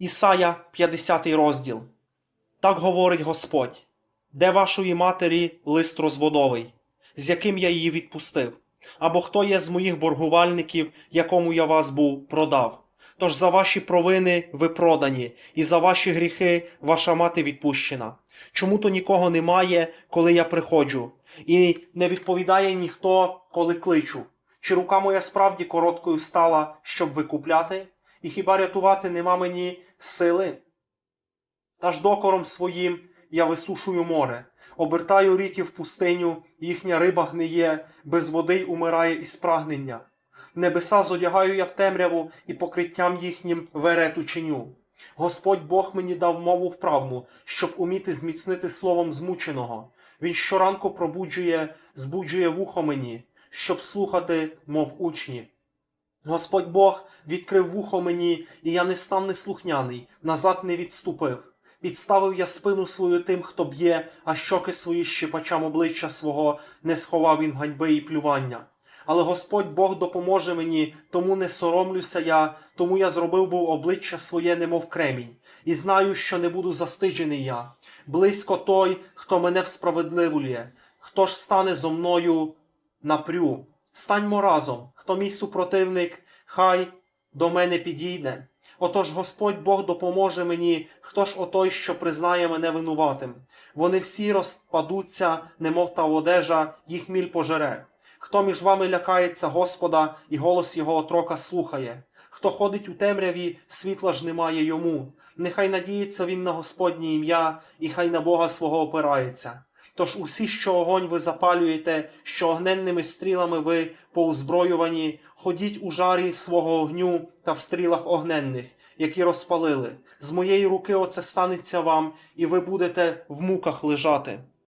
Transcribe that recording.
Ісая 50 розділ. Так говорить Господь: де вашої матері лист розводовий, з яким я її відпустив, або хто є з моїх боргувальників, якому я вас був продав. Тож за ваші провини ви продані, і за ваші гріхи ваша мати відпущена. Чому то нікого немає, коли я приходжу, і не відповідає ніхто, коли кличу? Чи рука моя справді короткою стала, щоб викупляти? І хіба рятувати нема мені сили? Та ж докором своїм я висушую море, обертаю ріки в пустиню, їхня риба гниє, без води й умирає із прагнення. Небеса зодягаю я в темряву і покриттям їхнім верету чиню. Господь Бог мені дав мову вправну, щоб уміти зміцнити словом змученого. Він щоранку пробуджує, збуджує вухо мені, щоб слухати, мов учні. Господь Бог відкрив вухо мені, і я не став неслухняний, назад не відступив. Підставив я спину свою тим, хто б'є, а щоки свої щепачам обличчя свого не сховав він ганьби і плювання. Але Господь Бог допоможе мені, тому не соромлюся я, тому я зробив був обличчя своє, немов кремінь, і знаю, що не буду застиджений я. Близько той, хто мене всправедливує, хто ж стане зо мною напрю. Станьмо разом, хто мій супротивник, хай до мене підійде. Отож Господь Бог допоможе мені, хто ж отой, що признає мене винуватим. Вони всі розпадуться, немов та одежа, їх міль пожере. Хто між вами лякається Господа і голос його отрока слухає? Хто ходить у темряві, світла ж немає йому. Нехай надіється він на Господнє ім'я, і хай на Бога свого опирається. Тож усі, що огонь ви запалюєте, що огненними стрілами ви поузброювані, ходіть у жарі свого огню та в стрілах огненних, які розпалили. З моєї руки оце станеться вам, і ви будете в муках лежати.